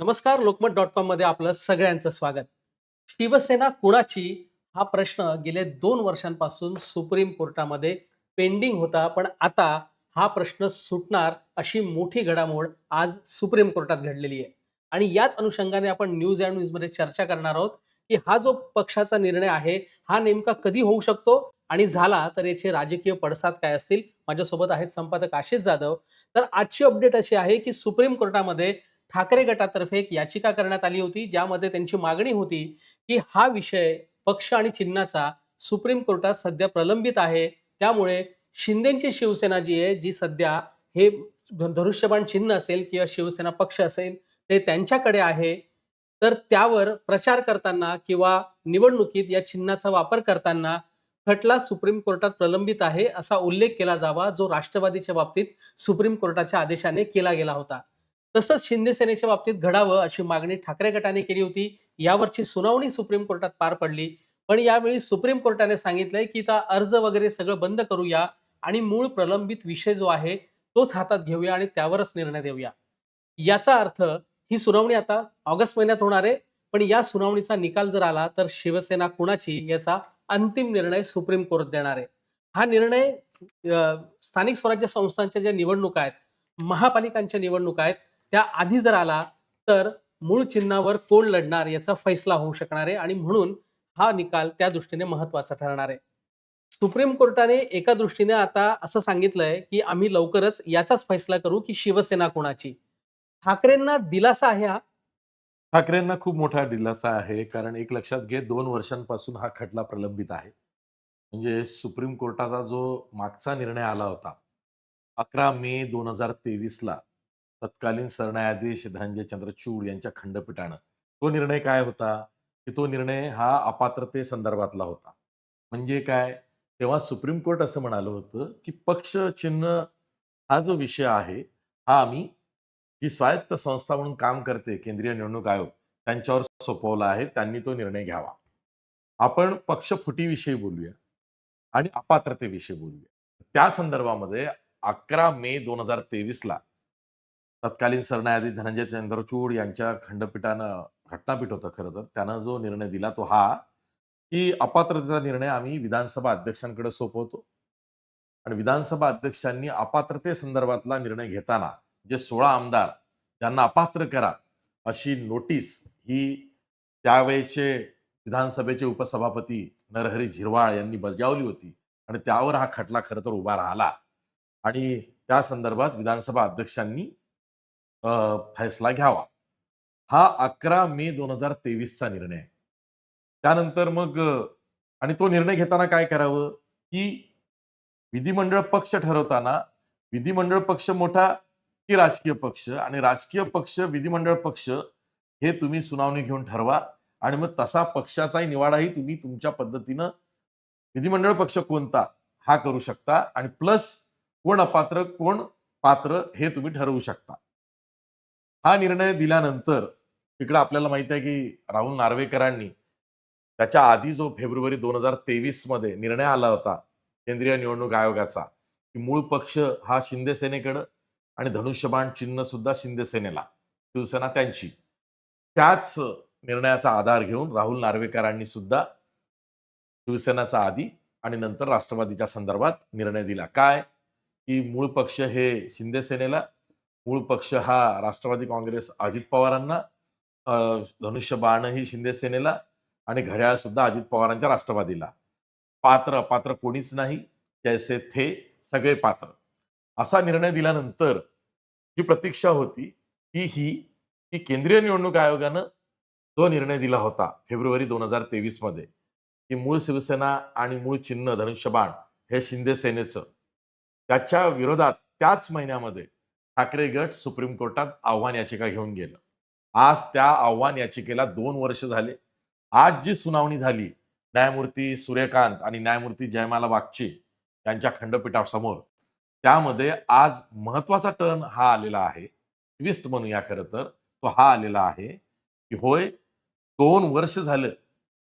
नमस्कार लोकमत डॉट कॉममध्ये आपलं सगळ्यांचं स्वागत. शिवसेना कुणाची? हा प्रश्न गेले दोन वर्षांपासून सुप्रीम कोर्टामध्ये पेंडिंग होता पण आता हा प्रश्न सुटणार अशी मोठी घडामोड आज सुप्रीम कोर्टात घडलेली आहे. आणि याच अनुषंगाने आपण न्यूज अँड न्यूजमध्ये चर्चा करणार आहोत की हा जो पक्षाचा निर्णय आहे हा नेमका कधी होऊ शकतो आणि झाला तर याचे राजकीय पडसाद काय असतील? माझ्यासोबत आहेत संपादक आशिष जाधव. तर आजची अपडेट अशी आहे की सुप्रीम कोर्टामध्ये ठाकरे गटातर्फे एक याचिका करण्यात आली होती ज्यामध्ये त्यांची मागणी होती की हा विषय पक्ष आणि चिन्हाचा सुप्रीम कोर्टात सध्या प्रलंबित आहे. त्यामुळे शिंदेची शिवसेना जी आहे जी सध्या हे धनुष्यबाण चिन्ह असेल किंवा शिवसेना पक्ष असेल ते त्यांच्याकडे आहे. तर त्यावर प्रचार करताना किंवा निवडणुकीत या चिन्हाचा वापर करताना खटला सुप्रीम कोर्टात प्रलंबित आहे असा उल्लेख केला जावा जो राष्ट्रवादीच्या बाबतीत सुप्रीम कोर्टाच्या आदेशाने केला गेला होता. तसंच शिंदे सेनेच्या बाबतीत घडावं अशी मागणी ठाकरे गटाने केली होती. यावरची सुनावणी सुप्रीम कोर्टात पार पडली. पण यावेळी सुप्रीम कोर्टाने सांगितलंय की आता अर्ज वगैरे सगळं बंद करूया आणि मूळ प्रलंबित विषय जो आहे तोच हातात घेऊया आणि त्यावरच निर्णय देऊया. याचा अर्थ ही सुनावणी आता ऑगस्ट महिन्यात होणार आहे. पण या सुनावणीचा निकाल जर आला तर शिवसेना कुणाची याचा अंतिम निर्णय सुप्रीम कोर्ट देणार आहे. हा निर्णय स्थानिक स्वराज्य संस्थांच्या ज्या निवडणुका आहेत महापालिकांच्या निवडणुका आहेत त्या आधी जर आला तर मूळ चिन्हावर कोण लढणार याचा फैसला होऊ शकणार आहे आणि म्हणून हा निकाल त्या दृष्टीने महत्त्वाचा ठरणार आहे. सुप्रीम कोर्टाने एका दृष्टीने आता असं सांगितलंय की आम्ही लवकरच याचाच फैसला करू की शिवसेना कोणाची. ठाकरेंना दिलासा आहे हा? ठाकरेंना खूप मोठा दिलासा आहे कारण एक लक्षात घे दोन वर्षांपासून हा खटला प्रलंबित आहे. म्हणजे सुप्रीम कोर्टाचा जो मागचा निर्णय आला होता अकरा मे दोन हजार तेवीसला तत्कालीन सरन्यायाधीश धनंजय चंद्रचूड यांच्या खंडपीठानं. तो निर्णय काय होता? की तो निर्णय हा अपात्रते संदर्भातला होता. म्हणजे काय? तेव्हा सुप्रीम कोर्ट असं म्हणालं होतं की पक्ष चिन्ह हा जो विषय आहे हा आम्ही जी स्वायत्त संस्था म्हणून काम करते केंद्रीय निवडणूक आयोग त्यांच्यावर सोपवला आहे त्यांनी तो निर्णय घ्यावा. आपण पक्ष फुटीविषयी बोलूया आणि अपात्रतेविषयी बोलूया. त्या संदर्भामध्ये अकरा मे दोन हजार तेवीसला तत्कालीन सरन्यायाधीश धनंजय चंद्रचूड यांच्या खंडपीठानं घटनापीठ होतं खरं तर. त्यानं जो निर्णय दिला तो हा की अपात्रतेचा निर्णय आम्ही विधानसभा अध्यक्षांकडे सोपवतो. आणि विधानसभा अध्यक्षांनी अपात्रते संदर्भातला निर्णय घेताना जे सोळा आमदार त्यांना अपात्र करा अशी नोटीस ही त्यावेळेचे विधानसभेचे उपसभापती नरहरी झिरवाळ यांनी बजावली होती. आणि त्यावर हा खटला खरं तर उभा राहिला. आणि त्या संदर्भात विधानसभा अध्यक्षांनी फैसला घ्यावा. हा अकरा मे दोन हजार तेवीसचा निर्णय. आहे त्यानंतर मग आणि तो निर्णय घेताना काय करावं? की विधिमंडळ पक्ष ठरवताना विधिमंडळ पक्ष मोठा की राजकीय पक्ष? आणि राजकीय पक्ष विधिमंडळ पक्ष हे तुम्ही सुनावणी घेऊन ठरवा. आणि मग तसा पक्षाचाही निवाडाही तुम्ही तुमच्या पद्धतीनं विधिमंडळ पक्ष कोणता? हा करू शकता. आणि प्लस कोण अपात्र कोण पात्र हे तुम्ही ठरवू शकता. हा निर्णय दिल्यानंतर तिकडे आपल्याला माहिती आहे की राहुल नार्वेकरांनी त्याच्या आधी जो फेब्रुवारी दोन हजार तेवीसमध्ये निर्णय आला होता केंद्रीय निवडणूक आयोगाचा की मूळ पक्ष हा शिंदे सेनेकडं आणि धनुष्यबाण चिन्ह सुद्धा शिंदे सेनेला शिवसेना त्यांची. त्याच निर्णयाचा आधार घेऊन राहुल नार्वेकरांनी सुद्धा शिवसेनाचा आधी आणि नंतर राष्ट्रवादीच्या संदर्भात निर्णय दिला. काय? की मूळ पक्ष हे शिंदे सेनेला मूळ पक्ष हा राष्ट्रवादी काँग्रेस अजित पवारांना अं, धनुष्यबाण ही शिंदे सेनेला आणि घड्याळ सुद्धा अजित पवारांच्या राष्ट्रवादीला. पात्र पात्र कोणीच नाही जैसे थे सगळे पात्र. असा निर्णय दिल्यानंतर जी प्रतीक्षा होती ती ही की केंद्रीय निवडणूक आयोगानं जो निर्णय दिला होता फेब्रुवारी दोन हजार तेवीसमध्ये की मूळ शिवसेना आणि मूळ चिन्ह धनुष्यबाण हे शिंदे सेनेचं त्याच्या विरोधात त्याच महिन्यामध्ये ठाकरे गट सुप्रीम कोर्टात आव्हान याचिका घेऊन गेलं. आज त्या आव्हान याचिकेला दोन वर्ष झाले. आज जी सुनावणी झाली न्यायमूर्ती सूर्यकांत आणि न्यायमूर्ती जयमाला बागची यांच्या खंडपीठासमोर त्यामध्ये आज महत्त्वाचा टर्न हा आलेला आहे. ट्विस्ट म्हणूया खरं तर तो हा आलेला आहे की होय दोन वर्ष झालं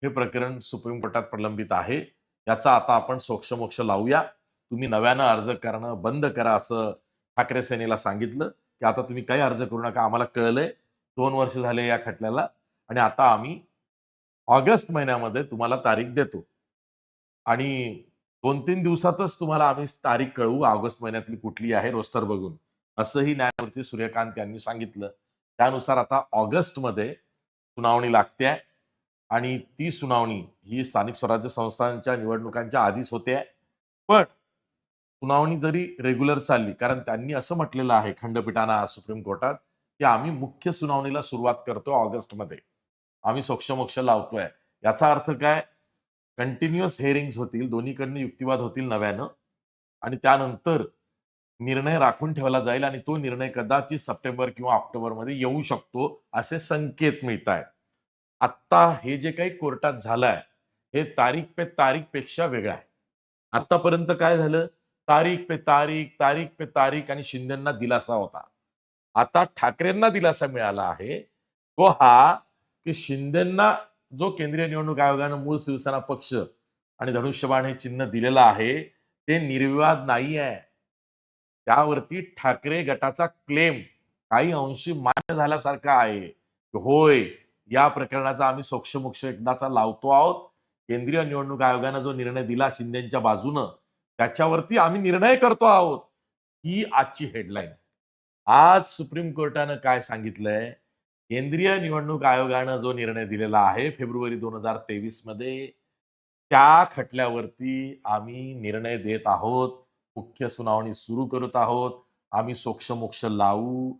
हे प्रकरण सुप्रीम कोर्टात प्रलंबित आहे. याचा आता आपण सोक्षमोक्ष लावूया. तुम्ही नव्यानं अर्ज करणं बंद करा असं ठाकरे सेनेला सांगितलं की आता तुम्ही काही अर्ज करू नका आम्हाला कळलंय दोन वर्ष झाले या खटल्याला आणि आता आम्ही ऑगस्ट महिन्यामध्ये तुम्हाला तारीख देतो. आणि दोन तीन दिवसातच तुम्हाला आम्ही तारीख कळवू ऑगस्ट महिन्यातली कुठली आहे रोस्टर बघून असंही न्यायमूर्ती सूर्यकांत यांनी सांगितलं. त्यानुसार आता ऑगस्टमध्ये सुनावणी लागते आहे आणि ती सुनावणी ही स्थानिक स्वराज्य संस्थांच्या निवडणुकांच्या आधीच होते आहे पण सुनावणी जरी रेग्युलर चालली कारण त्यांनी असं म्हटलेलं आहे खंडपीठानं सुप्रीम कोर्टात की आम्ही मुख्य सुनावणीला सुरुवात करतो ऑगस्टमध्ये. आम्ही सोक्षमोक्ष लावतोय. याचा अर्थ काय? कंटिन्युअस हेअरिंग्स होतील दोन्हीकडनं युक्तिवाद होतील नव्यानं आणि त्यानंतर निर्णय राखून ठेवला जाईल आणि तो निर्णय कदाचित सप्टेंबर किंवा ऑक्टोबरमध्ये येऊ शकतो असे संकेत मिळत आहेत आत्ता हे जे काही कोर्टात झालंय हे तारीख पे तारीखपेक्षा वेगळं आहे. आतापर्यंत काय झालं? तारीख पे तारीख तारीख पे तारीख आणि शिंदेना दिलासा होता. आता ठाकरेंना दिलासा मिळाला आहे. तो हा की शिंदेना जो केंद्रीय निवडणूक आयोगानं मूळ शिवसेना पक्ष आणि धनुष्यबाण हे चिन्ह दिलेलं आहे ते निर्विवाद नाही आहे. त्यावरती ठाकरे गटाचा क्लेम काही अंशी मान्य झाल्यासारखा आहे. होय या प्रकरणाचा आम्ही सोक्षमोक्ष एकदाचा लावतो आहोत. केंद्रीय निवडणूक आयोगानं जो निर्णय दिला शिंदेच्या बाजूनं त्याच्यावरती आम्ही निर्णय करतो आहोत. ही आजची हेडलाईन आज सुप्रीम कोर्टानं काय सांगितलंय? केंद्रीय निवडणूक आयोगानं जो निर्णय दिलेला आहे फेब्रुवारी दोन हजार तेवीसमध्ये त्या खटल्यावरती आम्ही निर्णय देत आहोत. मुख्य सुनावणी सुरू करत आहोत. आम्ही सोक्षमोक्ष लावू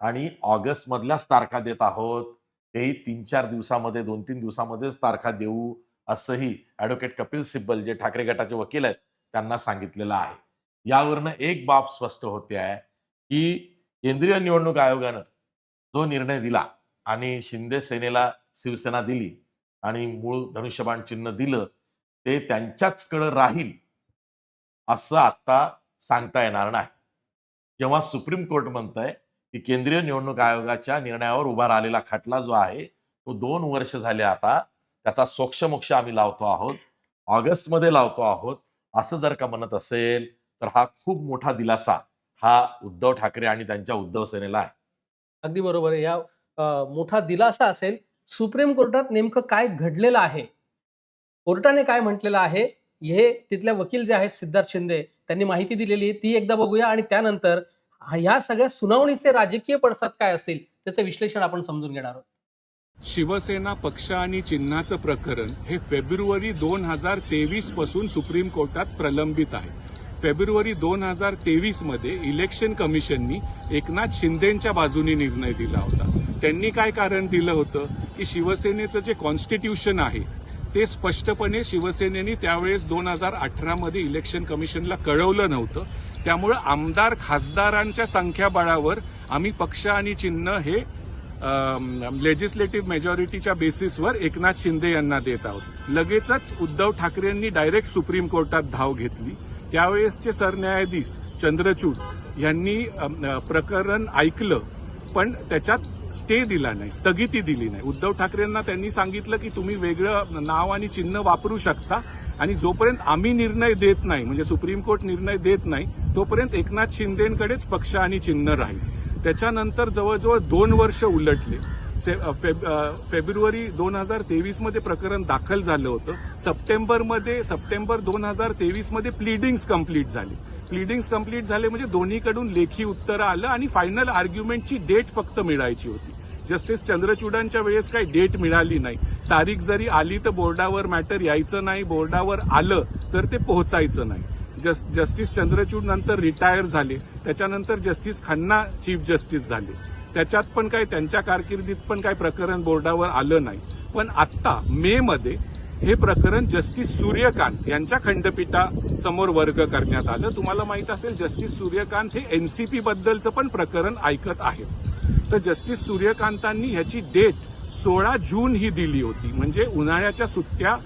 आणि ऑगस्ट मधल्याच तारखा देत आहोत. तेही तीन चार दिवसामध्ये दोन तीन दिवसामध्येच तारखा देऊ असंही ऍडव्होकेट कपिल सिब्बल जे ठाकरे गटाचे वकील आहेत त्यांना सांगितलेलं आहे. यावरनं एक बाब स्पष्ट होते आहे की केंद्रीय निवडणूक आयोगानं जो निर्णय दिला आणि शिंदे सेनेला शिवसेना दिली आणि मूळ धनुष्यबाण चिन्ह दिलं ते त्यांच्याचकडं राहील असं आता सांगता येणार नाही. जेव्हा सुप्रीम कोर्ट म्हणतंय की केंद्रीय निवडणूक आयोगाच्या निर्णयावर उभा राहिलेला खटला जो आहे तो दोन वर्ष झाले आता त्याचा सोक्षमोक्ष आम्ही लावतो आहोत ऑगस्टमध्ये लावतो आहोत असं जर का म्हणत असेल तर हा खूप मोठा दिलासा हा उद्धव ठाकरे आणि त्यांच्या उद्धव सेनेला आहे. अगदी बरोबर आहे. या मोठा दिलासा असेल सुप्रीम कोर्टात नेमकं काय घडलेलं आहे? कोर्टाने काय म्हटलेलं आहे? हे तिथल्या वकील जे आहेत सिद्धार्थ शिंदे त्यांनी माहिती दिलेली आहे. ती एकदा बघूया आणि त्यानंतर ह्या सगळ्या सुनावणीचे राजकीय पडसाद काय असतील त्याचं विश्लेषण आपण समजून घेणार आहोत. शिवसेना पक्ष आणि चिन्हाचं प्रकरण हे फेब्रुवारी दोन हजार तेवीसपासून सुप्रीम कोर्टात प्रलंबित आहे. फेब्रुवारी दोन हजार तेवीसमध्ये इलेक्शन कमिशननी एकनाथ शिंदेच्या बाजूने निर्णय दिला होता. त्यांनी काय कारण दिलं होतं? की शिवसेनेचं जे कॉन्स्टिट्यूशन आहे ते स्पष्टपणे शिवसेनेने त्यावेळेस दोन हजार अठरामध्ये इलेक्शन कमिशनला कळवलं नव्हतं. त्यामुळं आमदार खासदारांच्या संख्याबळावर आम्ही पक्ष आणि चिन्ह हे लेजिस्लेटिव्ह मेजॉरिटीच्या बेसिसवर एकनाथ शिंदे यांना देत आहोत. लगेचच उद्धव ठाकरेंनी डायरेक्ट सुप्रीम कोर्टात धाव घेतली. त्यावेळेसचे सरन्यायाधीश चंद्रचूड यांनी प्रकरण ऐकलं पण त्याच्यात स्टे दिला नाही स्थगिती दिली नाही. उद्धव ठाकरेंना त्यांनी सांगितलं की तुम्ही वेगळं नाव आणि चिन्ह वापरू शकता आणि जोपर्यंत आम्ही निर्णय देत नाही म्हणजे सुप्रीम कोर्ट निर्णय देत नाही तोपर्यंत एकनाथ शिंदेकडेच पक्ष आणि चिन्ह राहील. त्याच्यानंतर जवळजवळ दोन वर्ष उलटले. से- फेब- फेब्रुवारी दोन हजार तेवीसमध्ये प्रकरण दाखल झालं होतं. सप्टेंबरमध्ये सप्टेंबर दोन हजार तेवीसमध्ये प्लिडिंग्स कंप्लीट झाली. प्लिडिंग्स कंप्लीट झाले म्हणजे दोन्हीकडून लेखी उत्तरं आलं आणि फायनल आर्ग्युमेंटची डेट फक्त मिळायची होती. जस्टिस चंद्रचूडांच्या वेळेस काही डेट मिळाली नाही. तारीख जरी आली तर बोर्डावर मॅटर यायचं नाही बोर्डावर आलं तर ते पोहोचायचं नाही. जस जस्टिस चंद्रचूड नंतर रिटायर झाले. त्याच्यानंतर जस्टिस खन्ना चीफ जस्टिस झाले. त्याच्यात पण काय त्यांच्या कारकिर्दीत पण काय प्रकरण बोर्डावर आलं नाही. पण आत्ता मे मध्ये हे प्रकरण जस्टिस सूर्यकांत यांच्या खंडपीठासमोर वर्ग करण्यात आलं. तुम्हाला माहीत असेल जस्टिस सूर्यकांत हे एनसीपी बद्दलचं पण प्रकरण ऐकत आहेत. तर जस्टिस सूर्यकांतांनी ह्याची डेट सोळा जून ही दिली होती. म्हणजे उन्हाळ्याच्या सुट्ट्या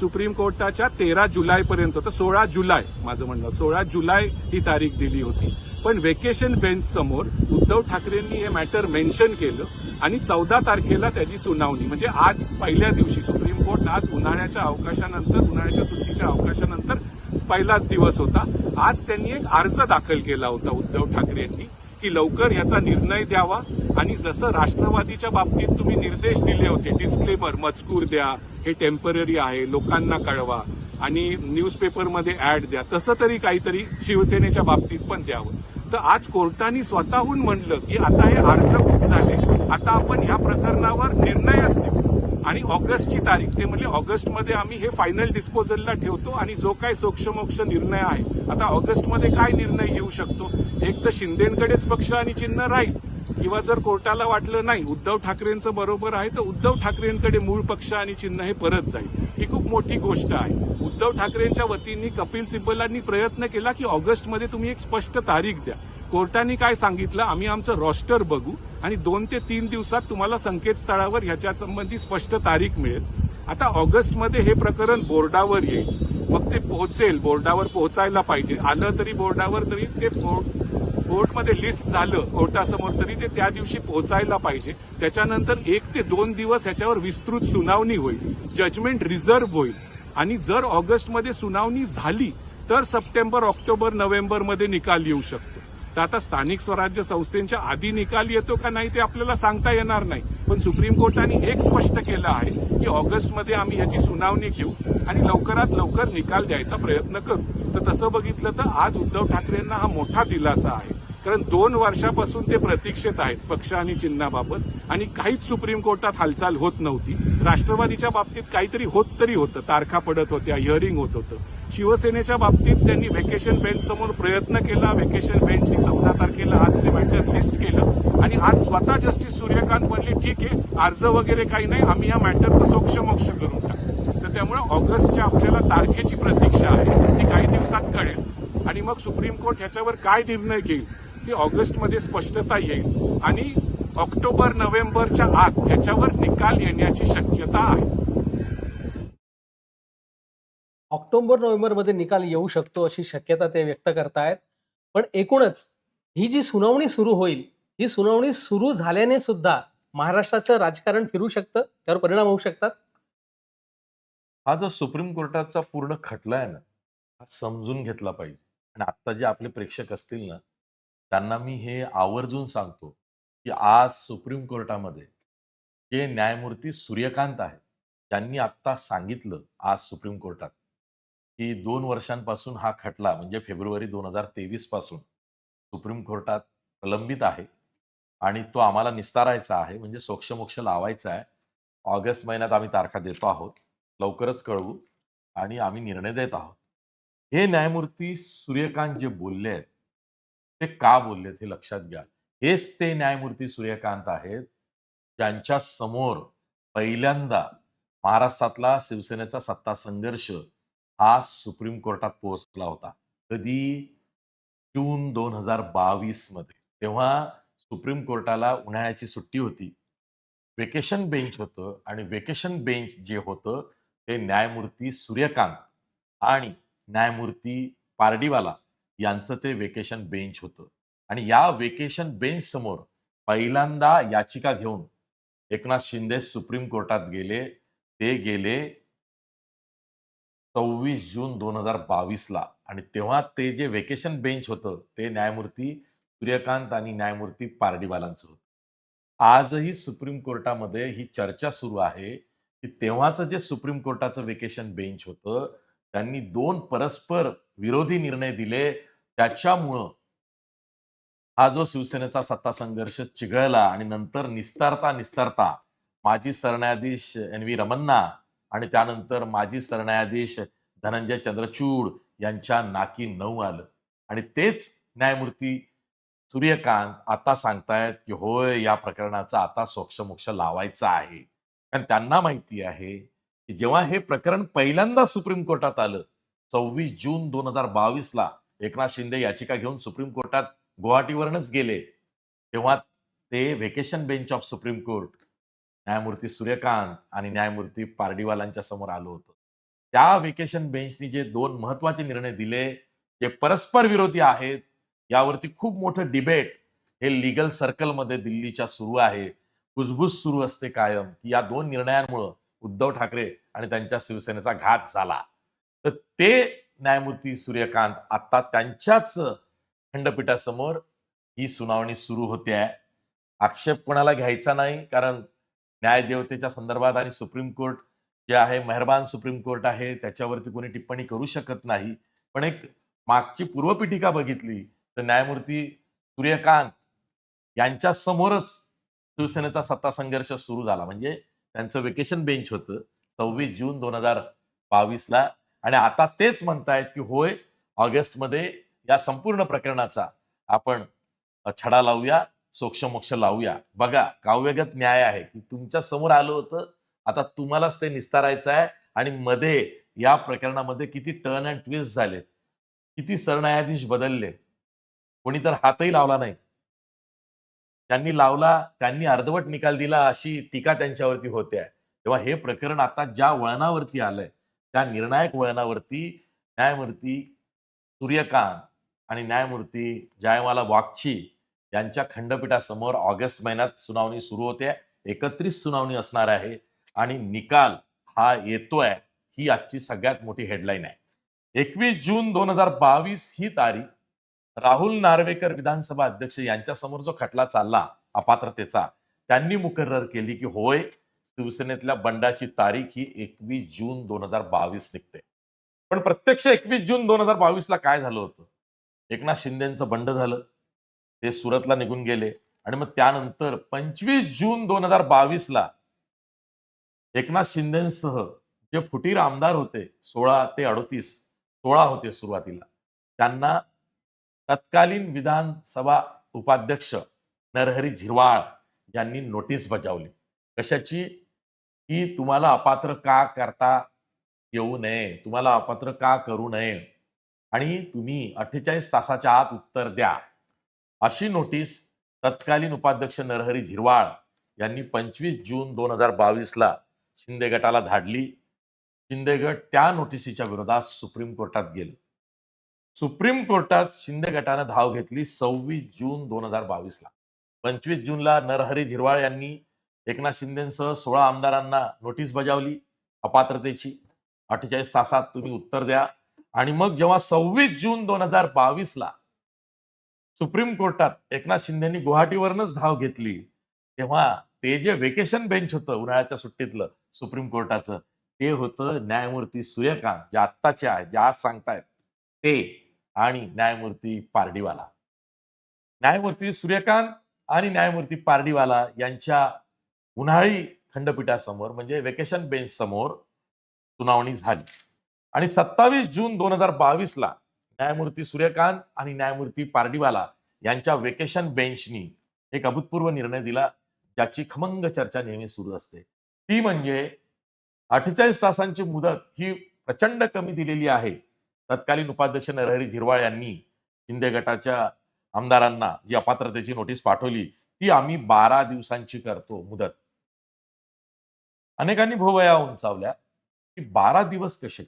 सुप्रीम कोर्टाच्या तेरा जुलैपर्यंत तर सोळा जुलै माझं म्हणणं सोळा जुलै ही तारीख दिली होती. पण वेकेशन बेंच समोर उद्धव ठाकरेंनी हे मॅटर मेन्शन केलं आणि चौदा तारखेला त्याची सुनावणी म्हणजे आज पहिल्या दिवशी सुप्रीम कोर्ट आज उन्हाळ्याच्या अवकाशानंतर उन्हाळ्याच्या सुट्टीच्या अवकाशानंतर पहिलाच दिवस होता. आज त्यांनी एक अर्ज दाखल केला होता उद्धव ठाकरे यांनी की लवकर याचा निर्णय द्यावा आणि जसं राष्ट्रवादीच्या बाबतीत तुम्ही निर्देश दिले होते डिस्क्लेमर मजकूर द्या हे टेंपररी आहे लोकांना कळवा आणि न्यूजपेपरमध्ये ऍड द्या तसं तरी काहीतरी शिवसेनेच्या बाबतीत पण द्यावं. तर आज कोर्टाने स्वतःहून म्हणलं की आता हे अर्ज खूप झाले. आता आपण ह्या प्रकरणावर निर्णयच देऊ. आणि ऑगस्टची तारीख ते म्हणजे ऑगस्टमध्ये आम्ही हे फायनल डिस्पोजलला ठेवतो आणि जो काय सोक्षमोक्ष निर्णय आहे आता ऑगस्टमध्ये काय निर्णय येऊ शकतो? एक तर शिंदेकडेच पक्ष आणि चिन्ह राहील. किंवा जर कोर्टाला वाटलं नाही उद्धव ठाकरेंचं बरोबर आहे तर उद्धव ठाकरेंकडे मूळ पक्ष आणि चिन्ह हे परत जाईल. ही खूप मोठी गोष्ट आहे. उद्धव ठाकरेंच्या वतीने कपिल सिब्बलांनी प्रयत्न केला की ऑगस्टमध्ये तुम्ही एक स्पष्ट तारीख द्या. कोर्टाने काय सांगितलं आम्ही आमचं रॉस्टर बघू आणि दोन ते तीन दिवसात तुम्हाला संकेतस्थळावर ह्याच्या संबंधी स्पष्ट तारीख मिळेल. आता ऑगस्टमध्ये हे प्रकरण बोर्डावर येईल. मग ते पोहोचेल बोर्डावर पोहोचायला पाहिजे. आलं तरी बोर्डावर तरी ते कोर्टमध्ये लिस्ट झालं कोर्टासमोर तरी ते त्या दिवशी पोहोचायला पाहिजे. त्याच्यानंतर एक ते दोन दिवस ह्याच्यावर विस्तृत सुनावणी होईल. जजमेंट रिझर्व्ह होईल. आणि जर ऑगस्टमध्ये सुनावणी झाली तर सप्टेंबर ऑक्टोबर नोव्हेंबरमध्ये निकाल येऊ शकतो. तर आता स्थानिक स्वराज्य संस्थेच्या आधी निकाल येतो का नाही ते आपल्याला सांगता येणार नाही. पण सुप्रीम कोर्टाने एक स्पष्ट केलं आहे की ऑगस्टमध्ये आम्ही याची सुनावणी घेऊ आणि लवकरात लवकर निकाल द्यायचा प्रयत्न करू. तर तसं बघितलं तर आज उद्धव ठाकरेंना हा मोठा दिलासा आहे. कारण दोन वर्षापासून ते प्रतीक्षेत आहेत पक्ष आणि चिन्हाबाबत. आणि काहीच सुप्रीम कोर्टात हालचाल होत नव्हती. राष्ट्रवादीच्या बाबतीत काहीतरी होत तरी होतं. तारखा पडत होत्या हिअरिंग होत होतं. शिवसेनेच्या बाबतीत त्यांनी व्हेकेशन बेंच समोर प्रयत्न केला. व्हेकेशन बेंचनी चौदा तारखेला आज ते मॅटर लिस्ट केलं. आणि आज स्वतः जस्टिस सूर्यकांत म्हणले ठीक आहे. अर्ज वगैरे काही नाही. आम्ही या मॅटरचं सोक्षमोक्ष करून टाकू. तर त्यामुळे ऑगस्टच्या आपल्याला तारखेची प्रतीक्षा आहे. ती काही दिवसात कळेल. आणि मग सुप्रीम कोर्ट ह्याच्यावर काय निर्णय घेईल? ती ऑगस्टमध्ये स्पष्टता येईल. आणि ऑक्टोबर नोव्हेंबरच्या आत ह्याच्यावर निकाल येण्याची शक्यता आहे. ऑक्टोबर नोव्हेंबरमध्ये निकाल येऊ शकतो अशी शक्यता ते व्यक्त करतायत. पण एकूणच ही जी सुनावणी सुरू होईल ही सुनावणी सुरू झाल्याने सुद्धा महाराष्ट्राचं राजकारण फिरू शकतं त्यावर परिणाम होऊ शकतात? हा जो सुप्रीम कोर्टाचा पूर्ण खटला आहे ना हा समजून घेतला पाहिजे. आणि आता जे आपले प्रेक्षक असतील ना त्यांना मी हे आवर्जून सांगतो की आज सुप्रीम कोर्टामध्ये जे न्यायमूर्ती सूर्यकांत आहेत त्यांनी आत्ता सांगितलं आज सुप्रीम कोर्टात. की दोन वर्षांपासून हा खटला म्हणजे फेब्रुवारी दोन हजार तेवीसपासून सुप्रीम कोर्टात प्रलंबित आहे आणि तो आम्हाला निस्तारायचा आहे म्हणजे सोक्षमोक्ष लावायचा आहे. ऑगस्ट महिन्यात आम्ही तारखा देतो आहोत लवकरच कळवू आणि आम्ही निर्णय देत आहोत. हे न्यायमूर्ती सूर्यकांत जे बोलले आहेत ते का बोललेत हे लक्षात घ्या. हेच ते न्यायमूर्ती सूर्यकांत आहेत ज्यांच्या समोर पहिल्यांदा महाराष्ट्रातला शिवसेनेचा सत्ता संघर्ष हा सुप्रीम कोर्टात पोहोचला होता. कधी? जून दोन हजार बावीसमध्ये. तेव्हा सुप्रीम कोर्टाला उन्हाळ्याची सुट्टी होती. वेकेशन बेंच होतं आणि वेकेशन बेंच जे होतं ते न्यायमूर्ती सूर्यकांत आणि न्यायमूर्ती पारडीवाला यांचं ते वेकेशन बेंच होतं. आणि या वेकेशन बेंच समोर पहिल्यांदा याचिका घेऊन एकनाथ शिंदे सुप्रीम कोर्टात गेले. ते गेले. सव्वीस जून दोन हजार बावीसला. आणि तेव्हा ते जे वेकेशन बेंच होतं ते न्यायमूर्ती सूर्यकांत आणि न्यायमूर्ती पारडीवालांचं होतं. आजही सुप्रीम कोर्टामध्ये ही चर्चा सुरू आहे की तेव्हाचं जे सुप्रीम कोर्टाचं वेकेशन बेंच होतं त्यांनी दोन परस्पर विरोधी निर्णय दिले. त्याच्यामुळं हा जो शिवसेनेचा सत्ता संघर्ष चिघळला आणि नंतर निस्तारता निस्तारता माजी सरन्यायाधीश एन व्ही रमन्ना आणि त्यानंतर माजी सरन्यायाधीश धनंजय चंद्रचूड यांच्या नाकी नऊ आलं. आणि तेच न्यायमूर्ती सूर्यकांत आता सांगतायत की होय या प्रकरणाचा आता सोक्षमोक्ष लावायचा आहे. कारण त्यांना माहिती आहे की जेव्हा हे प्रकरण पहिल्यांदा सुप्रीम कोर्टात आलं सव्वीस जून दोन हजार बावीसला एकनाथ शिंदे याचिका घेऊन सुप्रीम कोर्टात गुवाहाटीवरूनच गेले तेव्हा ते vacation bench of supreme court न्यायमूर्ती सूर्यकांत आणि न्यायमूर्ती पारडीवालांच्या समोर आलो होतं. त्या व्हेकेशन बेंचनी जे दोन महत्त्वाचे निर्णय दिले जे परस्पर विरोधी आहेत यावरती खूप मोठं डिबेट हे लिगल सर्कलमध्ये दिल्लीच्या सुरू आहे. कुजबुज सुरू असते कायम की या दोन निर्णयांमुळं उद्धव ठाकरे आणि त्यांच्या शिवसेनेचा घात झाला. तर ते न्यायमूर्ती सूर्यकांत आता त्यांच्याच खंडपीठासमोर ही सुनावणी सुरू होते. आहे आक्षेप कोणाला घ्यायचा नाही कारण न्यायदेवतेच्या संदर्भात आणि सुप्रीम कोर्ट जे आहे मेहरबान सुप्रीम कोर्ट आहे त्याच्यावरती कोणी टिप्पणी करू शकत नाही. पण एक मागची पूर्वपीठिका बघितली तर न्यायमूर्ती सूर्यकांत यांच्या समोरच शिवसेनेचा सत्ता संघर्ष सुरू झाला. म्हणजे त्यांचं वेकेशन बेंच होतं सव्वीस जून दोन हजार बावीसला. आणि आता तेच म्हणतायत की होय ऑगस्टमध्ये या संपूर्ण प्रकरणाचा आपण छडा लावूया. सोक्षमोक्ष लावूया. बघा काव्यगत न्याय आहे की तुमच्यासमोर आलं होतं आता तुम्हालाच ते निस्तारायचं आहे आणि मध्ये या प्रकरणामध्ये किती टर्न अँड ट्विस्ट झाले किती सरन्यायाधीश बदलले कोणी तर हातही लावला नाही. त्यांनी लावला त्यांनी अर्धवट निकाल दिला अशी टीका त्यांच्यावरती होते आहे. तेव्हा हे प्रकरण आता ज्या वळणावरती आलंय त्या निर्णायक वळणावरती न्यायमूर्ती सूर्यकांत आणि न्यायमूर्ती जयमाला वागची यांच्या खंडपीठासमोर ऑगस्ट महिन्यात सुनावणी सुरू होते. एकत्रित सुनावणी असणार आहे आणि निकाल हा येतोय ही आजची सगळ्यात मोठी हेडलाईन आहे. एकवीस जून दोन हजार बावीस ही तारीख राहुल नार्वेकर विधानसभा अध्यक्ष यांच्या समोर जो खटला चालला अपात्रतेचा त्यांनी मुकर्र केली की होय शिवसेनेतल्या बंडाची तारीख ही एकवीस जून दोन हजार बावीस निघते. पण प्रत्यक्ष एकवीस जून दोन हजार बावीसला काय झालं होतं? एकनाथ शिंदेचं बंड झालं. ते सुरतला निघून गेले. आणि मग त्यानंतर पंचवीस जून दोन हजार बावीसला एकनाथ शिंदेसह जे फुटीर आमदार होते सोळा ते अडतीस सोळा होते सुरुवातीला त्यांना तत्कालीन विधानसभा उपाध्यक्ष नरहरी झिरवाळ यांनी नोटीस बजावली. कशाची? की तुम्हाला अपात्र का करता येऊ नये? तुम्हाला अपात्र का करू नये? आणि तुम्ही अठ्ठेचाळीस तासाच्या आत उत्तर द्या. अशी नोटीस तत्कालीन उपाध्यक्ष नरहरी झिरवाळ यांनी पंचवीस जून दोन हजार बावीसला शिंदे गटाला धाडली. शिंदे गट त्या नोटिसीच्या विरोधात सुप्रीम कोर्टात गेले. सुप्रीम कोर्टात शिंदे गटानं धाव घेतली सव्वीस जून दोन हजार बावीसला. पंचवीस जूनला नरहरी झिरवाळ यांनी एकनाथ शिंदेसह सोळा आमदारांना नोटीस बजावली अपात्रतेची. अठ्ठेचाळीस तासात तुम्ही उत्तर द्या. आणि मग जेव्हा सव्वीस जून दोन हजार बावीसला सुप्रीम कोर्टात एकनाथ शिंदेनी गुवाहाटीवरनच धाव घेतली. तेव्हा ते जे वेकेशन बेंच होतं उन्हाळ्याच्या सुट्टीतलं सुप्रीम कोर्टाचं ते होतं न्यायमूर्ती सूर्यकांत जे आत्ताचे आहेत जे आज सांगतायत ते आणि न्यायमूर्ती पारडीवाला. न्यायमूर्ती सूर्यकांत आणि न्यायमूर्ती पारडीवाला यांच्या उन्हाळी खंडपीठासमोर म्हणजे वेकेशन बेंच समोर सुनावणी झाली. आणि सत्तावीस जून दोन हजार बावीसला न्यायमूर्ती सूर्यकांत आणि न्यायमूर्ती पारडीवाला यांच्या वेकेशन बेंचनी एक अभूतपूर्व निर्णय दिला ज्याची खमंग चर्चा नेहमी सुरू असते. ती म्हणजे अठ्ठेचाळीस तासांची मुदत ही प्रचंड कमी दिलेली आहे. तत्कालीन उपाध्यक्ष नरहरी झिरवाळ यांनी शिंदे गटाच्या आमदारांना जी अपात्रतेची नोटीस पाठवली ती आम्ही बारा दिवसांची करतो मुदत. अनेकांनी भोवया उंचावल्या की बारा दिवस कसे?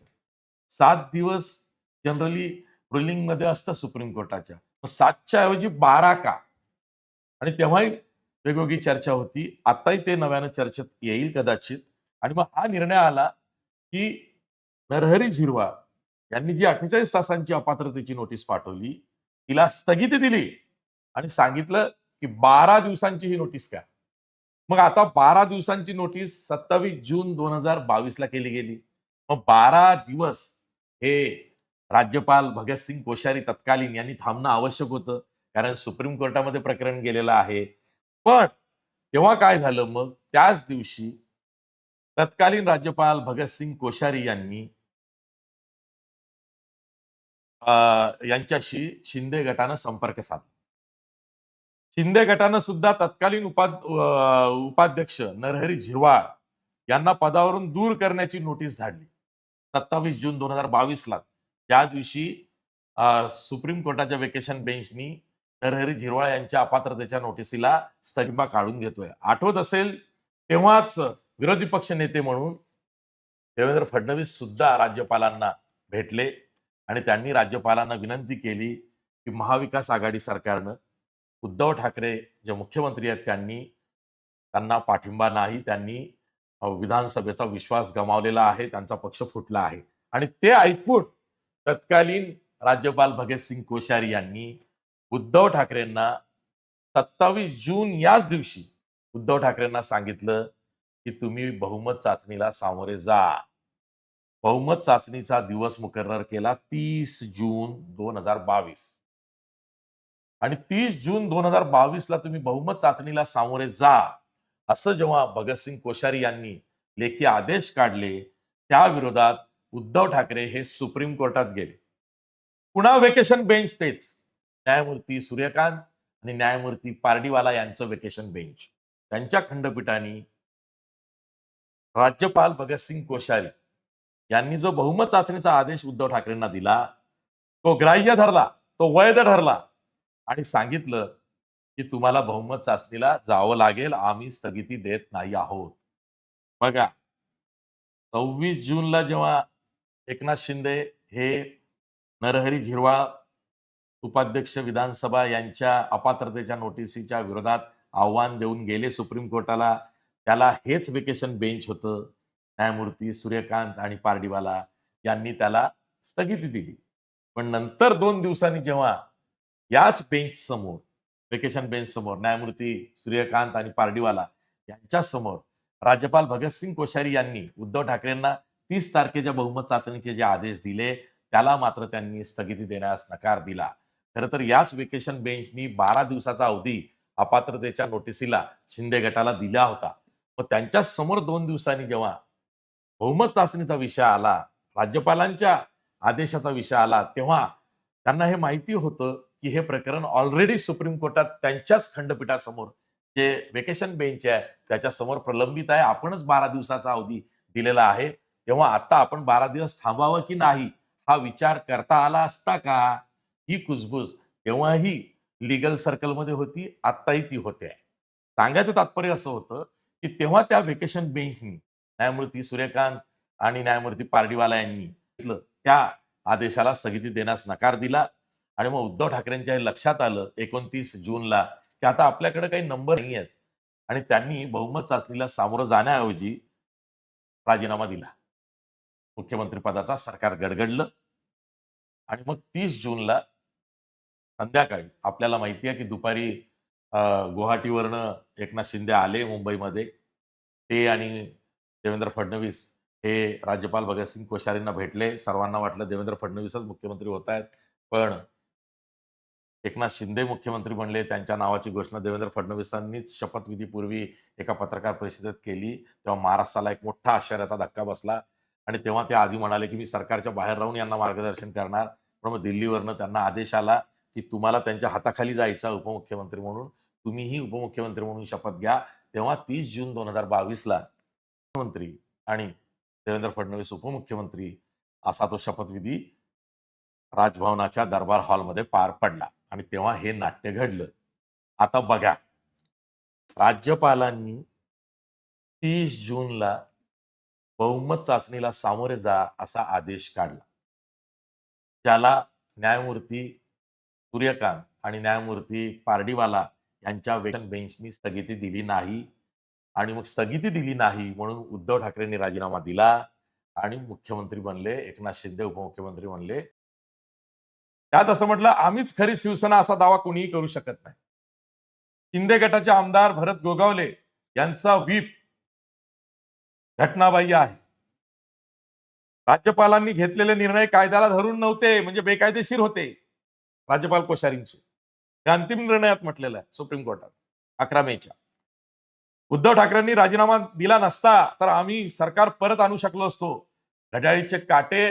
सात दिवस जनरली रुलिंगमध्ये असतं सुप्रीम कोर्टाच्या. सातच्या ऐवजी बारा का? आणि तेव्हाही वेगवेगळी चर्चा होती. आताही ते नव्यानं चर्चेत येईल कदाचित. आणि मग हा निर्णय आला की नरहरी झिरवा यांनी जी अठ्ठेचाळीस तासांची अपात्रतेची नोटीस पाठवली तिला स्थगिती दिली आणि सांगितलं की बारा दिवसांची ही नोटीस का मग आता बारा दिवसांची नोटीस सत्तावीस जून दोन हजार बावीसला केली गेली. मग बारा दिवस हे राज्यपाल भगतसिंग कोश्यारी तत्कालीन यांनी थांबणं आवश्यक होतं. कारण सुप्रीम कोर्टामध्ये प्रकरण गेलेलं आहे. पण तेव्हा काय झालं मग? त्याच दिवशी तत्कालीन राज्यपाल भगतसिंग कोश्यारी यांनी अं, यांच्याशी शिंदे गटानं संपर्क साधला. शिंदे गटानं सुद्धा तत्कालीन उपा उपाध्यक्ष नरहरी झिरवाळ यांना पदावरून दूर करण्याची नोटीस धाडली. सत्तावीस जून दोन हजार बावीस ला त्या दिवशी सुप्रीम कोर्टाच्या वेकेशन बेंचनी नरहरी झिरवाळ यांच्या अपात्रतेच्या नोटिसीला स्थगिमा काढून घेतोय. आठवत असेल तेव्हाच विरोधी पक्ष नेते म्हणून देवेंद्र फडणवीस सुद्धा राज्यपालांना भेटले आणि त्यांनी राज्यपालांना विनंती केली की महाविकास आघाडी सरकारनं उद्धव ठाकरे जे मुख्यमंत्री आहेत त्यांनी त्यांना पाठिंबा नाही त्यांनी विधानसभेचा विश्वास गमावलेला आहे त्यांचा पक्ष फुटला आहे. आणि ते ऐकून तत्कालीन राज्यपाल भगतसिंग कोश्यारी यांनी उद्धव ठाकरेंना सत्तावीस जून याच दिवशी उद्धव ठाकरेंना सांगितलं की तुम्ही बहुमत चाचणीला सामोरे जा. बहुमत चाचणीचा दिवस मुकर्र केला तीस जून दोन हजार बावीस. आणि तीस जून दोन हजार बावीस ला तुम्ही बहुमत चाचणीला सामोरे जा असं जेव्हा भगतसिंग कोश्यारी यांनी लेखी आदेश काढले त्या विरोधात उद्धव ठाकरे हे सुप्रीम कोर्टात गेले. पुन्हा वेकेशन बेंच तेच. न्यायमूर्ती सूर्यकांत आणि न्यायमूर्ती पार्डीवाला यांचं वेकेशन बेंच त्यांच्या खंडपीठाने राज्यपाल भगतसिंग कोश्यारी यांनी जो बहुमत चाचणीचा आदेश उद्धव ठाकरेंना दिला तो ग्राह्य धरला तो वैध ठरला आणि सांगितलं की तुम्हाला बहुमत चाचणीला जावं लागेल आम्ही स्थगिती देत नाही आहोत. बघा सव्वीस जूनला जेव्हा एकनाथ शिंदे हे नरहरी झिरवाळ उपाध्यक्ष विधानसभा यांच्या अपात्रतेच्या नोटिसीच्या विरोधात आव्हान देऊन गेले सुप्रीम कोर्टाला. त्याला हेच वेकेशन बेंच होतं. न्यायमूर्ती सूर्यकांत आणि पार्डीवाला यांनी त्याला स्थगिती दिली. पण नंतर दोन दिवसांनी जेव्हा याच बेंच समोर वेकेशन बेंच समोर न्यायमूर्ती सूर्यकांत आणि पार्डीवाला यांच्या समोर राज्यपाल भगतसिंग कोश्यारी यांनी उद्धव ठाकरेंना तीस तारखेच्या बहुमत चाचणीचे जे आदेश दिले त्याला मात्र त्यांनी स्थगिती देण्यास नकार दिला. खरं तर याच वेकेशन बेंचनी बारा दिवसाचा अवधी अपात्रतेच्या नोटिसीला शिंदे गटाला दिला होता. मग त्यांच्यासमोर दोन दिवसांनी जेव्हा बहुमत चाचणीचा विषय आला राज्यपालांच्या आदेशाचा विषय आला तेव्हा त्यांना हे माहिती होतं की हे प्रकरण ऑलरेडी सुप्रीम कोर्टात त्यांच्याच खंडपीठासमोर जे वेकेशन बेंच आहे त्याच्यासमोर प्रलंबित आहे. आपणच बारा दिवसाचा अवधी दिलेला आहे. तेव्हा आता आपण बारा दिवस थांबावं की नाही हा विचार करता आला असता का? ही कुजबुज तेव्हाही लिगल सर्कलमध्ये होती आत्ताही ती होते. सांगायचं तात्पर्य असं होतं की तेव्हा त्या व्हेकेशन बेंचनी न्यायमूर्ती सूर्यकांत आणि न्यायमूर्ती पार्डीवाला यांनी त्या आदेशाला स्थगिती देण्यास नकार दिला आणि मग उद्धव ठाकरेंच्या लक्षात आलं एकोणतीस जूनला की आता आपल्याकडे काही नंबर नाही आहेत आणि त्यांनी बहुमत चाचणीला सामोरं जाण्याऐवजी राजीनामा दिला. मुख्यमंत्रीपदाचा सरकार गडगडलं. आणि मग तीस जूनला संध्याकाळी आपल्याला माहिती आहे की दुपारी गुवाहाटीवरनं एकनाथ शिंदे आले मुंबईमध्ये. ते आणि देवेंद्र फडणवीस हे राज्यपाल भगतसिंग कोश्यारींना भेटले. सर्वांना वाटलं देवेंद्र फडणवीसच मुख्यमंत्री होत आहेत. पण एकनाथ शिंदे मुख्यमंत्री बनले त्यांच्या नावाची घोषणा देवेंद्र फडणवीसांनीच शपथविधीपूर्वी एका पत्रकार परिषदेत केली. तेव्हा महाराष्ट्राला एक मोठा आश्चर्याचा धक्का बसला. आणि तेव्हा ते आधी म्हणाले की मी सरकारच्या बाहेर राहून यांना मार्गदर्शन करणार. पण मग दिल्लीवरनं त्यांना आदेश आला की तुम्हाला त्यांच्या हाताखाली जायचा उपमुख्यमंत्री म्हणून. तुम्हीही उपमुख्यमंत्री म्हणून शपथ घ्या. तेव्हा तीस जून दोन हजार बावीसला मुख्यमंत्री आणि देवेंद्र फडणवीस उपमुख्यमंत्री असा तो शपथविधी राजभवनाच्या दरबार हॉलमध्ये पार पडला. आणि तेव्हा हे नाट्य घडलं. आता बघा राज्यपालांनी तीस जूनला बहुमत चाचणीला सामोरे जा असा आदेश काढला. त्याला न्यायमूर्ती सूर्यकांत आणि न्यायमूर्ती पारडीवाला यांच्या वेतन बेंचनी स्थगिती दिली नाही आणि मग स्थगिती दिली नाही म्हणून उद्धव ठाकरेंनी राजीनामा दिला आणि मुख्यमंत्री बनले एकनाथ शिंदे उपमुख्यमंत्री बनले. त्यात असं म्हटलं आम्हीच खरी शिवसेना असा दावा कोणीही करू शकत नाही. शिंदे गटाचे आमदार भरत गोगावले यांचा व्हीप घटनाबाह्य आहे. राज्यपालांनी घेतलेले निर्णय कायद्याला धरून नव्हते म्हणजे बेकायदेशीर होते. राज्यपाल कोश्यारींचे. हे अंतिम निर्णयात म्हटलेलं आहे सुप्रीम कोर्टात अकरा मेच्या. उद्धव ठाकरेंनी राजीनामा दिला नसता तर आम्ही सरकार परत आणू शकलो असतो. घड्याळीचे काटे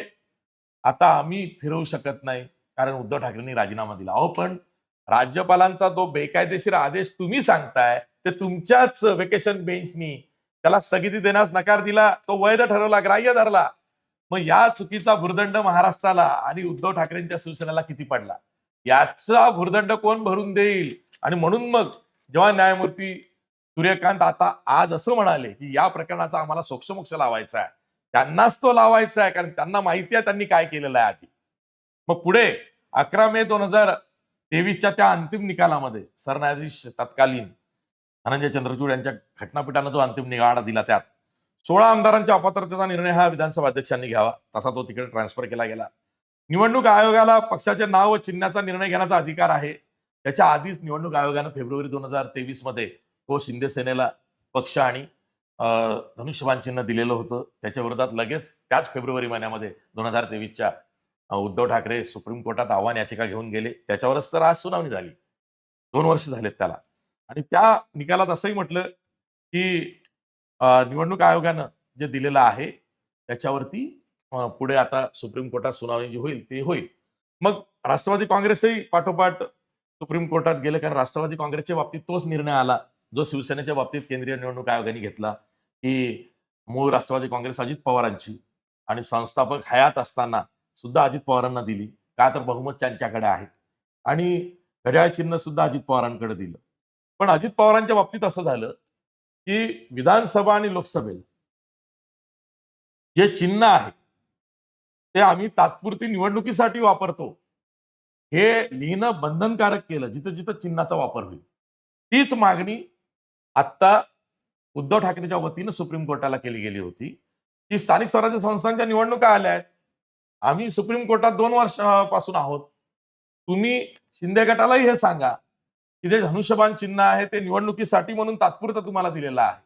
आता आम्ही फिरवू शकत नाही कारण उद्धव ठाकरेंनी राजीनामा दिला. अहो पण राज्यपालांचा तो बेकायदेशीर आदेश तुम्ही सांगताय ते तुमच्याच वेकेशन बेंचनी त्याला स्थगिती देण्यास नकार दिला तो वैध ठरवला ग्राह्य धरला. मग या चुकीचा भुर्दंड महाराष्ट्राला आणि उद्धव ठाकरेंच्या शिवसेनेला किती पडला? याचा भुर्दंड कोण भरून देईल? आणि म्हणून मग जेव्हा न्यायमूर्ती सूर्यकांत आता आज असं म्हणाले की या प्रकरणाचा आम्हाला सोक्षमोक्ष लावायचा आहे. त्यांनाच तो लावायचा आहे कारण त्यांना माहिती आहे त्यांनी काय केलेलं आहे आधी. मग पुढे अकरा मे दोन हजार तेवीसच्या त्या अंतिम निकालामध्ये सरन्यायाधीश तत्कालीन धनंजय चंद्रचूड यांच्या घटनापीठानं जो अंतिम निगाडा दिला त्यात सोळा आमदारांच्या अपात्रतेचा निर्णय हा विधानसभा अध्यक्षांनी घ्यावा तसा तो तिकडे ट्रान्सफर केला गेला. निवडणूक आयोगाला पक्षाचे नाव व चिन्हाचा निर्णय घेण्याचा अधिकार आहे. त्याच्या आधीच निवडणूक आयोगानं फेब्रुवारी दोन हजार तेवीसमध्ये तो शिंदे सेनेला पक्ष आणि धनुष्यबाण चिन्ह दिलेलं होतं. त्याच्या विरोधात लगेच त्याच फेब्रुवारी महिन्यामध्ये दोन हजार तेवीसच्या उद्धव ठाकरे सुप्रीम कोर्टात आव्हान याचिका घेऊन गेले. त्याच्यावरच तर आज सुनावणी झाली. दोन वर्ष झालेत त्याला. आणि त्या निकालात असंही म्हटलं की निवडणूक आयोगानं जे दिलेलं आहे त्याच्यावरती पुढे आता सुप्रीम कोर्टात सुनावणी जी होईल ते होईल. मग राष्ट्रवादी काँग्रेसही पाठोपाठ सुप्रीम कोर्टात गेले कारण राष्ट्रवादी काँग्रेसच्या बाबतीत तोच निर्णय आला जो शिवसेनेच्या बाबतीत केंद्रीय निवडणूक आयोगाने घेतला की मूळ राष्ट्रवादी काँग्रेस अजित पवारांची आणि संस्थापक हयात असताना सुद्धा अजित पवारांना दिली. का तर बहुमत त्यांच्याकडे आहे. आणि घड्याळ चिन्ह सुद्धा अजित पवारांकडे दिलं. पण अजित पवारांच्या बाबतीत असं झालं की विधानसभा आणि लोकसभेला जे चिन्ह आहे ते आम्ही तात्पुरती निवडणुकीसाठी वापरतो. हे लिहिणं बंधनकारक केलं जिथं जिथं चिन्हाचा वापर होईल. तीच मागणी आत्ता उद्धव ठाकरेच्या वतीनं सुप्रीम कोर्टाला केली गेली होती. की स्थानिक स्वराज्य संस्थांच्या निवडणुका आल्या आहेत. आम्ही सुप्रीम कोर्टात दोन वर्षापासून आहोत. तुम्ही शिंदे गटालाही हे सांगा. की जे धनुष्यबाण चिन्ह आहे ते निवडणुकीसाठी म्हणून तात्पुरता तुम्हाला दिलेलं आहे.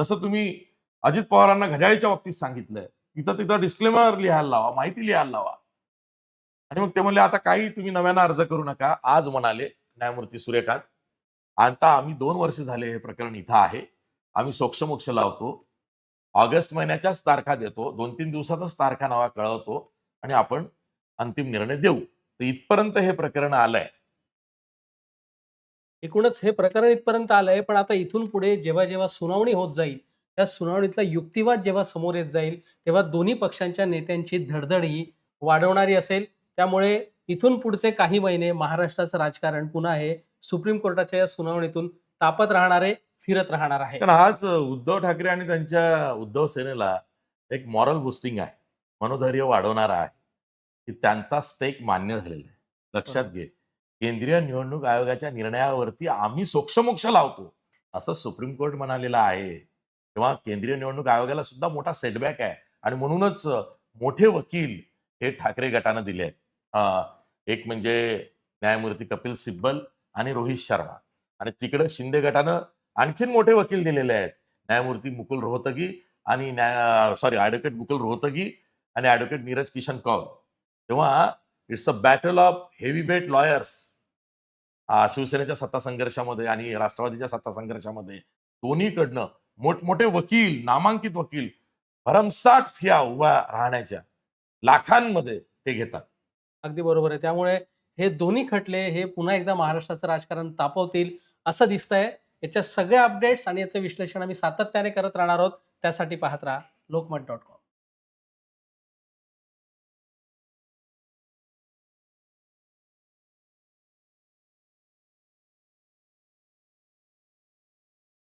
जसं तुम्ही अजित पवारांना घड्याळीच्या बाबतीत सांगितलंय. तिथं तिथं डिस्क्लेमर लिहायला लावा माहिती लिहायला लावा. आणि मग ते म्हणले आता काही तुम्ही नव्यानं अर्ज करू नका. आज म्हणाले न्यायमूर्ती सूर्यकांत आता आम्ही दोन वर्ष झाले हे प्रकरण इथं आहे. आम्ही सोक्षमोक्ष लावतो. ऑगस्ट महिन्याच्याच तारखा देतो. दोन तीन दिवसातच तारखा नावा कळवतो. आणि आपण अंतिम निर्णय देऊ. तर इथपर्यंत हे प्रकरण आलंय. एकूणच हे प्रकरण इथपर्यंत आलंय पण आता इथून पुढे जेव्हा जेव्हा सुनावणी होत जाईल त्या सुनावणीतला युक्तिवाद जेव्हा समोर येत जाईल तेव्हा दोन्ही पक्षांच्या नेत्यांची धडधड ही वाढवणारी असेल. त्यामुळे इथून पुढचे काही महिने महाराष्ट्राचं राजकारण पुन्हा हे सुप्रीम कोर्टाच्या या सुनावणीतून तापत राहणारे फिरत राहणार आहे. कारण आज उद्धव ठाकरे आणि त्यांच्या उद्धव सेनेला एक मॉरल बुस्टिंग आहे. मनोधैर्य वाढवणारा आहे. की त्यांचा स्टेक मान्य झालेला आहे. लक्षात घे. केंद्रीय निवडणूक आयोगाच्या निर्णयावरती आम्ही सोक्षमोक्ष लावतो. असं सुप्रीम कोर्ट म्हणालेलं आहे. तेव्हा केंद्रीय निवडणूक आयोगाला सुद्धा मोठा सेटबॅक आहे. आणि म्हणूनच मोठे वकील हे ठाकरे गटानं दिले आहेत एक म्हणजे न्यायमूर्ती कपिल सिब्बल आणि रोहित शर्मा. आणि तिकडे शिंदे गटानं आणखीन मोठे वकील दिलेले आहेत. न्यायमूर्ती मुकुल रोहतगी आणि न्याय सॉरी ॲडव्होकेट मुकुल रोहतगी आणि ॲडव्होकेट नीरज किशन कौल. तेव्हा it's a battle of heavyweight lawyers शिवसेनेच्या सत्ता संघर्षामध्ये आणि राष्ट्रवादीच्या सत्ता संघर्षामध्ये दोन्हीकडनं मोठमोठे वकील नामांकित वकील भरमसाठ फिया उभा राहण्याच्या लाखांमध्ये ते घेतात. अगदी बरोबर आहे. त्यामुळे हे दोन्ही खटले हे पुन्हा एकदा महाराष्ट्राचं राजकारण तापवतील असं दिसतंय. याच्या सगळ्या अपडेट्स आणि याचं विश्लेषण आम्ही सातत्याने करत राहणार आहोत. त्यासाठी पाहत राहा लोकमत डॉट कॉम